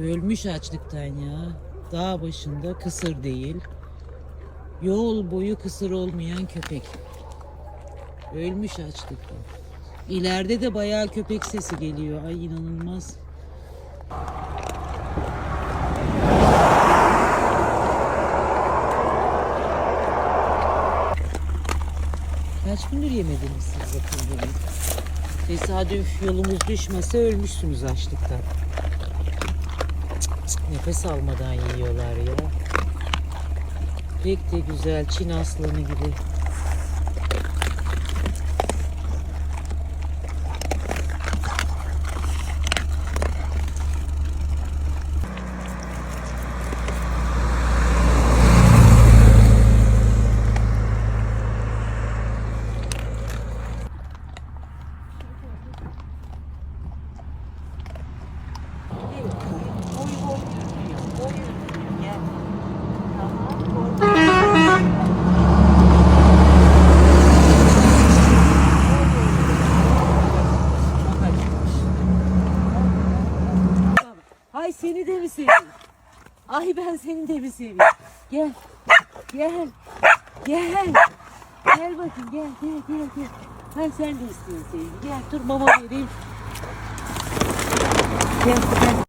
Ölmüş açlıktan ya. Dağ başında kısır değil. Yol boyu kısır olmayan köpek. Ölmüş açlıktan. İleride de bayağı köpek sesi geliyor. Ay inanılmaz. Kaç gündür yemediniz siz bunu? Tesadüf yolumuz düşmese ölmüşsünüz açlıktan. Nefes almadan yiyorlar ya. Pek de güzel Çin aslanı gibi. Seni de mi seveyim? Ay ben seni de mi seveyim? Gel. Gel. Gel. Gel bakayım gel gel gel gel. Ben sen de istiyorsun sevgi. Gel dur mama vereyim. Gel gel.